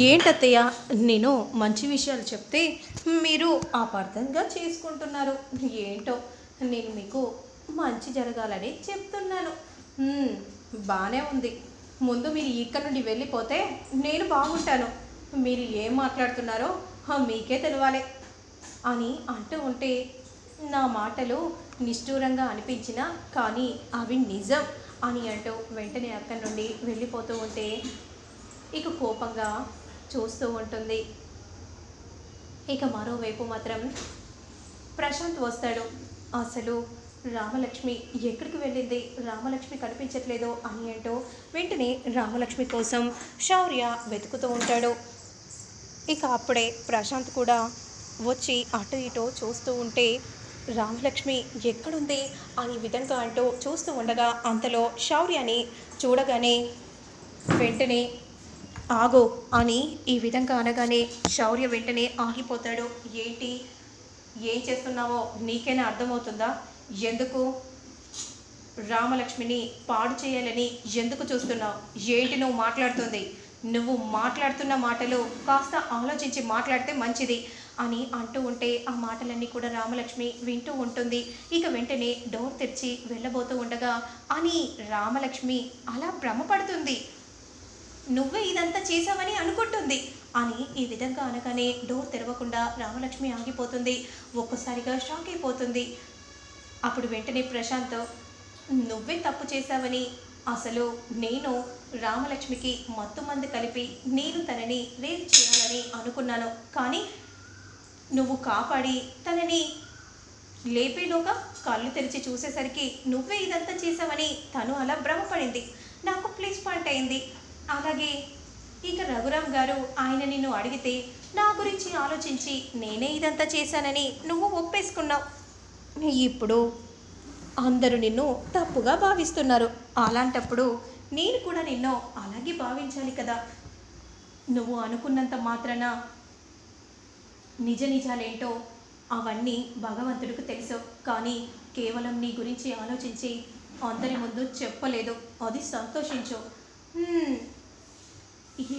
ఏంటత్తయ్య? నేను మంచి విషయాలు చెప్తే మీరు అపార్థంగా చేసుకుంటున్నారు. ఏంటో? నేను మీకు మంచి జరగాలని చెప్తున్నాను. బాగానే ఉంది. ముందు మీరు ఇక్కడ నుండి వెళ్ళిపోతే నేను బాగుంటాను. మీరు ఏం మాట్లాడుతున్నారో మీకే తెలవాలి అని అంటూ ఉంటే నా మాటలు నిష్ఠూరంగా అనిపించినా కానీ అవి నిజం అని అంటూ వెంటనే అక్కడి నుండి వెళ్ళిపోతూ ఉంటే ఇక కోపంగా చూస్తూ ఉంటుంది. ఇక మరోవైపు మాత్రం ప్రశాంత్ వస్తాడు. అసలు రామలక్ష్మి ఎక్కడికి వెళ్ళింది? రామలక్ష్మి కనిపించట్లేదు అని అంటూ వెంటనే రామలక్ష్మి కోసం శౌర్య వెతుకుతూ ఉంటాడు. ఇక అప్పుడే ప్రశాంత్ కూడా వచ్చి అటు ఇటు చూస్తూ ఉంటే రామలక్ష్మి ఎక్కడుంది? అని విధంగా అంటూ చూస్తూ ఉండగా అంతలో శౌర్యని చూడగానే వెంటనే ఆగో అని ఈ విధంగా అనగానే శౌర్య వెంటనే ఆగిపోతాడు. ఏంటి? ఏం చేస్తున్నావో నీకైనా అర్థమవుతుందా? ఎందుకు రామలక్ష్మిని పాడు చేయాలని ఎందుకు చూస్తున్నావు? ఏంటి నువ్వు మాట్లాడుతుంది? నువ్వు మాట్లాడుతున్న మాటలు కాస్త ఆలోచించి మాట్లాడితే మంచిది అని అంటూ ఉంటే ఆ మాటలన్నీ కూడా రామలక్ష్మి వింటూ ఉంటుంది. ఇక వెంటనే డోర్ తెరిచి వెళ్ళబోతూ ఉండగా అని రామలక్ష్మి అలా భ్రమపడుతుంది. నువ్వే ఇదంతా చేసావని అనుకుంటుంది. అని ఈ విధంగా అనగానే డోర్ తెరవకుండా రామలక్ష్మి ఆగిపోతుంది. ఒక్కసారిగా షాక్ అయిపోతుంది. అప్పుడు వెంటనే ప్రశాంత్ నువ్వే తప్పు చేశావని. అసలు నేను రామలక్ష్మికి మత్తు మంది కలిపి నేను తనని రేప్ చేయాలని అనుకున్నాను. కానీ నువ్వు కాపాడి తనని లేపేలోగా కళ్ళు తెరిచి చూసేసరికి నువ్వే ఇదంతా చేసావని తను అలా భ్రమపడింది. నాకు ప్లీజ్ పాయింట్ అయింది. అలాగే ఇక రఘురామ్ గారు ఆయన నిన్ను అడిగితే నా గురించి ఆలోచించి నేనే ఇదంతా చేశానని నువ్వు ఒప్పేసుకున్నావు. ఇప్పుడు అందరూ నిన్ను తప్పుగా భావిస్తున్నారు. అలాంటప్పుడు నేను కూడా నిన్ను అలాగే భావించాలి కదా. నువ్వు అనుకున్నంత మాత్రాన నిజ నిజాలేంటో అవన్నీ భగవంతుడికి తెలుసు. కానీ కేవలం నీ గురించి ఆలోచించి అందరి ముందు చెప్పలేదు. అది సంతోషించు.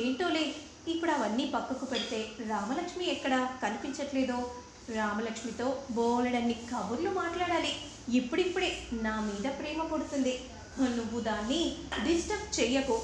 ఏంటోలే ఇప్పుడు అవన్నీ పక్కకు పెడితే రామలక్ష్మి ఎక్కడ కనిపించట్లేదో? రామలక్ష్మితో బోలెడన్ని కబుర్లు మాట్లాడాలి. ఇప్పుడిప్పుడే నా మీద ప్రేమ పుడుతుంది. నువ్వు దాన్ని డిస్టర్బ్ చెయ్యకు.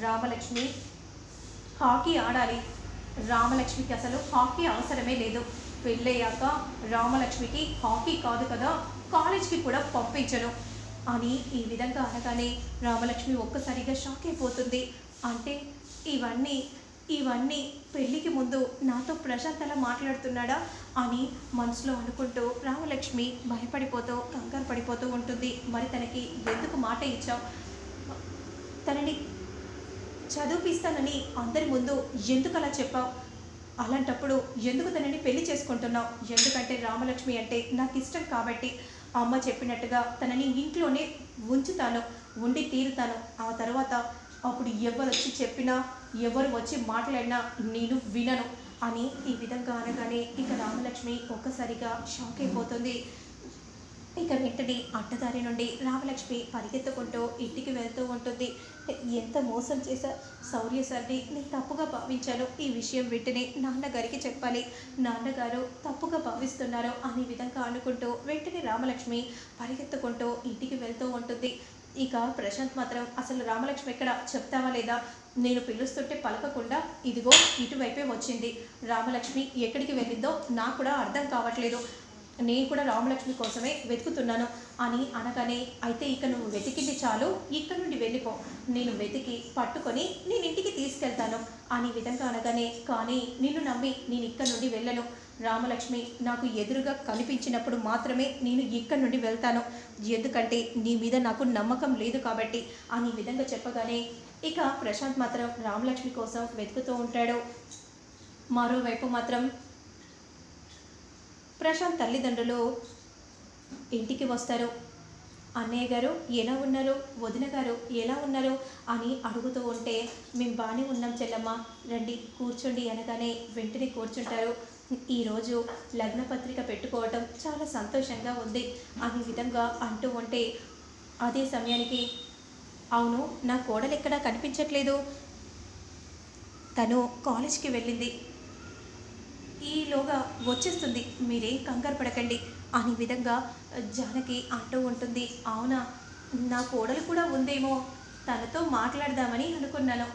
రామలక్ష్మి హాకీ ఆడాలి. రామలక్ష్మికి అసలు హాకీ అవసరమే లేదు. పెళ్ళయ్యాక రామలక్ష్మికి హాకీ కాదు కదా కాలేజ్కి కూడా పంపించను అని ఈ విధంగా అనగానే రామలక్ష్మి ఒక్కసారిగా షాక్ అయిపోతుంది. అంటే ఇవన్నీ ఇవన్నీ పెళ్ళికి ముందు నాతో ప్రశాంత్ అలా మాట్లాడుతున్నాడా అని మనసులో అనుకుంటూ రామలక్ష్మి భయపడిపోతూ కంగారు పడిపోతూ ఉంటుంది. మరి తనకి ఎందుకు మాట ఇచ్చావు? తనని చదివిపిస్తానని అందరి ముందు ఎందుకు అలా చెప్పావు? అలాంటప్పుడు ఎందుకు తనని పెళ్ళి చేసుకుంటున్నావు? ఎందుకంటే రామలక్ష్మి అంటే నాకు ఇష్టం కాబట్టి అమ్మ చెప్పినట్టుగా తనని ఇంట్లోనే ఉంచుతాను ఉండి తీరుతాను. ఆ తర్వాత అప్పుడు ఎవరు వచ్చి చెప్పినా ఎవరు వచ్చి మాట్లాడినా నేను వినను అని ఈ విధంగా అనగానే ఇక రామలక్ష్మి ఒక్కసారిగా షాక్ అయిపోతుంది. ఇక వెంటనే అడ్డదారి నుండి రామలక్ష్మి పరిగెత్తుకుంటూ ఇంటికి వెళ్తూ ఉంటుంది. ఎంత మోసం చేశా శౌర్య సార్ని నేను తప్పుగా భావించాను. ఈ విషయం వెంటనే నాన్నగారికి చెప్పాలి. నాన్నగారు తప్పుగా భావిస్తున్నారు అనే విధంగా అనుకుంటూ వెంటనే రామలక్ష్మి పరిగెత్తుకుంటూ ఇంటికి వెళ్తూ ఉంటుంది. ఇక ప్రశాంత్ మాత్రం అసలు రామలక్ష్మి ఎక్కడ చెప్తావా లేదా? నేను పిలుస్తుంటే పలకకుండా ఇదిగో ఇటువైపే వచ్చింది. రామలక్ష్మి ఎక్కడికి వెళ్ళిందో నాకు కూడా అర్థం కావట్లేదు. నేను కూడా రామలక్ష్మి కోసమే వెతుకుతున్నాను అని అనగానే అయితే ఇక నువ్వు వెతికింది చాలు. ఇక్కడ నుండి వెళ్ళిపో. నేను వెతికి పట్టుకొని నేను ఇంటికి తీసుకెళ్తాను అని విధంగా అనగానే కానీ నిన్ను నమ్మి నేను ఇక్కడ నుండి వెళ్ళను. రామలక్ష్మి నాకు ఎదురుగా కనిపించినప్పుడు మాత్రమే నేను ఇక్కడి నుండి వెళ్తాను. ఎందుకంటే నీ మీద నాకు నమ్మకం లేదు కాబట్టి. అని విధంగా చెప్పగానే ఇక ప్రశాంత్ మాత్రం రామలక్ష్మి కోసం వెతుకుతూ ఉంటాడు. మరోవైపు మాత్రం ప్రశాంత్ తల్లిదండ్రులు ఇంటికి వస్తారు. అన్నయ్య గారు ఎలా ఉన్నారు? వదిన గారు ఎలా ఉన్నారు? అని అడుగుతూ ఉంటే మేము బాగానే ఉన్నాం చెల్లమ్మ. రండి కూర్చోండి అనగానే వెంటనే కూర్చుంటారు. ఈరోజు లగ్న పత్రిక పెట్టుకోవటం చాలా సంతోషంగా ఉంది. అనే విధంగా అంటూ ఉంటే అదే సమయానికి అవును నా కోడలు ఎక్కడా కనిపించట్లేదు. తను కాలేజ్కి వెళ్ళింది. ఈలోగా వచ్చేస్తుంది. మీరేం కంగారు పడకండి. అనే విధంగా జానకి అంటూ ఉంటుంది. అవునా నా కోడలు కూడా ఉందేమో. తనతో మాట్లాడదామని అనుకున్నాను.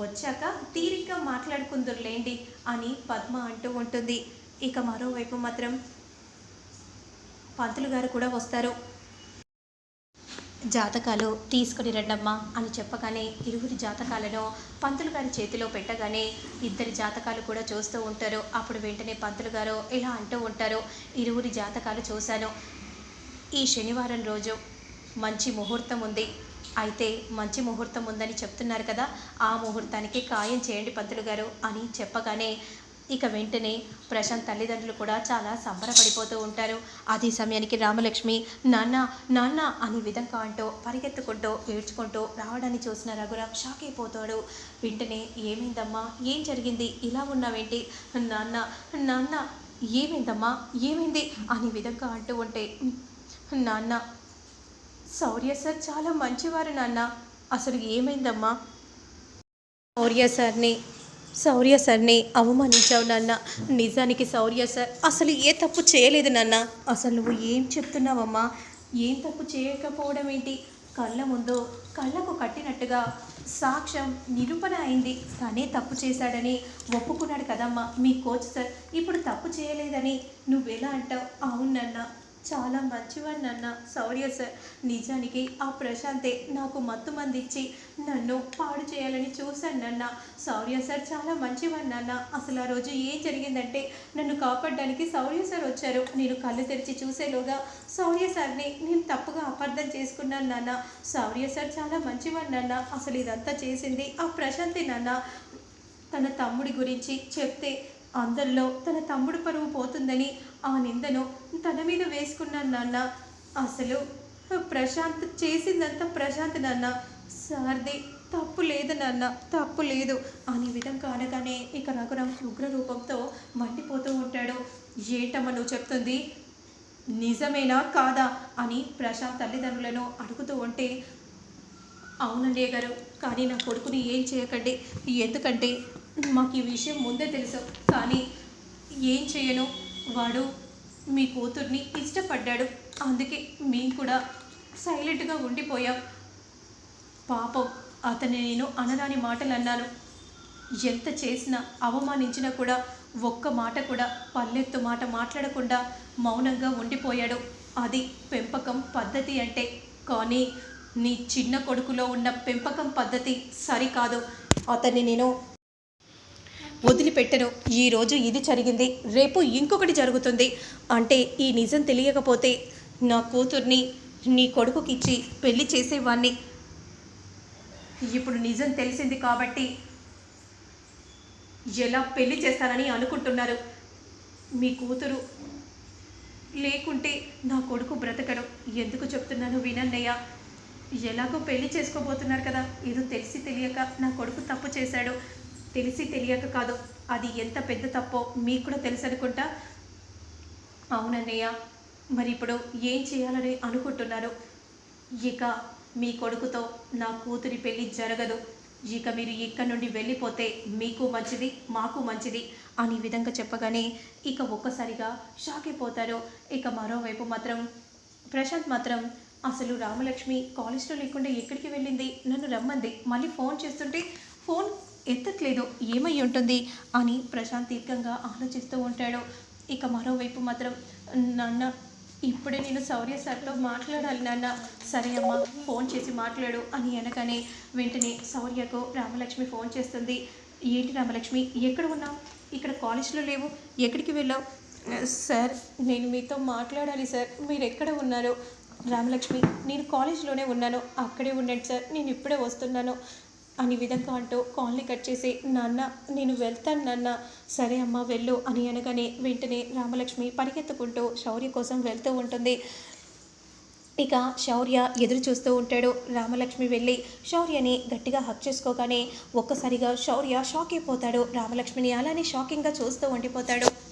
వచ్చాక తీరిక మాట్లాడుకుందురులేండి అని పద్మ అంటూ ఉంటుంది. ఇక మరోవైపు మాత్రం పంతులు గారు కూడా వస్తారు. జాతకాలు తీసుకుని రండమ్మా అని చెప్పగానే ఇరువురి జాతకాలను పంతులు గారి చేతిలో పెట్టగానే ఇద్దరి జాతకాలు కూడా చూస్తూ ఉంటారు. అప్పుడు వెంటనే పంతులు గారు ఇలా అంటూ ఉంటారు ఇరువురి జాతకాలు చూశాను. ఈ శనివారం రోజు మంచి ముహూర్తం ఉంది. అయితే మంచి ముహూర్తం ఉందని చెప్తున్నారు కదా ఆ ముహూర్తానికి ఖాయం చేయండి పంతులు గారు అని చెప్పగానే ఇక వెంటనే ప్రశాంత్ తల్లిదండ్రులు కూడా చాలా సంబరపడిపోతూ ఉంటారు. అదే సమయానికి రామలక్ష్మి నాన్న నాన్న అనే విధంగా అంటూ పరిగెత్తుకుంటూ ఏడ్చుకుంటూ రావడాన్ని చూసిన రఘురామ్ షాక్ అయిపోతాడు. వెంటనే ఏమైందమ్మా? ఏం జరిగింది? ఇలా ఉన్నావేంటి? నాన్న నాన్న ఏమైందమ్మా? ఏమైంది? అనే విధంగా అంటూ ఉంటే నాన్న శౌర్య సార్ చాలా మంచివారు నాన్న. అసలు ఏమైందమ్మా? శౌర్య సార్ని శౌర్య సార్ని అవమానించావు నాన్న. నిజానికి శౌర్య సార్ అసలు ఏ తప్పు చేయలేదు నాన్న. అసలు నువ్వు ఏం చెప్తున్నావమ్మా? ఏం తప్పు చేయకపోవడం ఏంటి? కళ్ళ ముందు కళ్ళకు కట్టినట్టుగా సాక్ష్యం నిరూపణ అయింది. తనే తప్పు చేశాడని ఒప్పుకున్నాడు కదమ్మా మీ కోచ్ సార్. ఇప్పుడు తప్పు చేయలేదని నువ్వెలా అంటావు? అవునన్నా చాలా మంచివాడిని అన్న సౌర్య సార్ నిజానికి ఆ ప్రశాంతే నాకు మత్తు మందిచ్చి నన్ను పాడు చేయాలని చూశానన్న. సౌర్య సార్ చాలా మంచివాడిని అన్న అసలు ఆ రోజు ఏం జరిగిందంటే నన్ను కాపాడడానికి సౌర్య సార్ వచ్చారు. నేను కళ్ళు తెరిచి చూసేలోగా సౌర్య సార్ని నేను తప్పుగా అపార్థం చేసుకున్నాను నాన్న సౌర్య సార్ చాలా మంచివాడిని అన్న అసలు ఇదంతా చేసింది ఆ ప్రశాంతే నాన్న. తన తమ్ముడి గురించి చెప్తే అందరిలో తన తమ్ముడు పరువు పోతుందని ఆ నిందను తన మీద వేసుకున్నాను నాన్న. అసలు ప్రశాంత్ చేసిందంతా ప్రశాంత్ నాన్న. సార్ది తప్పు లేదు నాన్న తప్పు లేదు అనే విధంగా అనగానే ఇక రఘురాం ఉగ్ర రూపంతో మండిపోతూ ఉంటాడు. ఏంటమ్మ నువ్వు చెప్తుంది? నిజమేనా కాదా అని ప్రశాంత్ తల్లిదండ్రులను అడుగుతూ ఉంటే అవునండి గారు కానీ నా కొడుకుని ఏం చేయకండి. ఎందుకంటే మాకు ఈ విషయం ముందే తెలుసు కానీ ఏం చేయను? వాడు మీ కూతుర్ని ఇష్టపడ్డాడు. అందుకే మేము కూడా సైలెంట్గా ఉండిపోయాం. పాపం అతని నేను అనరాని మాటలు అన్నాను ఎంత చేసినా అవమానించినా కూడా ఒక్క మాట కూడా పల్లెత్తు మాట మాట్లాడకుండా మౌనంగా ఉండిపోయాడు. అది పెంపకం పద్ధతి అంటే. కానీ నీ చిన్న కొడుకులో ఉన్న పెంపకం పద్ధతి సరికాదు. అతన్ని నేను వదిలిపెట్టను. ఈరోజు ఇది జరిగింది. రేపు ఇంకొకటి జరుగుతుంది. అంటే ఈ నిజం తెలియకపోతే నా కూతుర్ని నీ కొడుకుకిచ్చి పెళ్ళి పెళ్ళి చేసేవాణ్ణి. ఇప్పుడు నిజం తెలిసింది కాబట్టి ఎలా పెళ్ళి చేస్తానని అనుకుంటున్నారు? మీ కూతురు లేకుంటే నా కొడుకు బ్రతకడం. ఎందుకు చెప్తున్నాను వినన్నయ్య ఎలాగో పెళ్ళి చేసుకోబోతున్నారు కదా. ఏదో తెలిసి తెలియక నా కొడుకు తప్పు చేశాడు. తెలిసి తెలియక కాదు. అది ఎంత పెద్ద తప్పో మీకు కూడా తెలుసు అనుకుంటా. అవునన్నయ్య మరి ఇప్పుడు ఏం చేయాలని అనుకుంటున్నారు? ఇక మీ కొడుకుతో నా కూతురి పెళ్ళి జరగదు. ఇక మీరు ఇక్కడ నుండి వెళ్ళిపోతే మీకు మంచిది మాకు మంచిది అని విధంగా చెప్పగానే ఇక ఒక్కసారిగా షాక్ అయిపోతారు. ఇక మరోవైపు మాత్రం ప్రశాంత్ మాత్రం అసలు రామలక్ష్మి కాలేజ్లో లేకుండా ఎక్కడికి వెళ్ళింది? నన్ను రమ్మంది. మళ్ళీ ఫోన్ చేస్తుంటే ఫోన్ ఎత్తట్లేదు ఏమై ఉంటుంది అని ప్రశాంత్ దీర్ఘంగా ఆలోచిస్తూ ఉంటాడు. ఇక మరోవైపు మాత్రం నాన్న ఇప్పుడే నేను సౌర్య సార్తో మాట్లాడాలి నాన్న. సరే అమ్మా ఫోన్ చేసి మాట్లాడు అని అనగానే వెంటనే సౌర్యకు రామలక్ష్మి ఫోన్ చేస్తుంది. ఏంటి రామలక్ష్మి ఎక్కడ ఉన్నావు? ఇక్కడ కాలేజ్లో లేవు ఎక్కడికి వెళ్ళావు? సార్ నేను మీతో మాట్లాడాలి సార్ మీరు ఎక్కడ ఉన్నారు? రామలక్ష్మి నేను కాలేజ్లోనే ఉన్నాను అక్కడే ఉండండి సార్ నేను ఇప్పుడే వస్తున్నాను. అని విధంగా అంటూ కాల్ని కట్ చేసి నాన్న నేను వెళ్తాను నాన్న. సరే అమ్మ వెళ్ళు అని అనగానే వెంటనే రామలక్ష్మి పరిగెత్తుకుంటూ శౌర్య కోసం వెళ్తూ ఉంటుంది. ఇక శౌర్య ఎదురు చూస్తూ ఉంటాడు. రామలక్ష్మి వెళ్ళి శౌర్యని గట్టిగా హక్ చేసుకోగానే ఒక్కసారిగా శౌర్య షాక్ అయిపోతాడు. రామలక్ష్మిని అలానే షాకింగ్గా చూస్తూ ఉండిపోతాడు.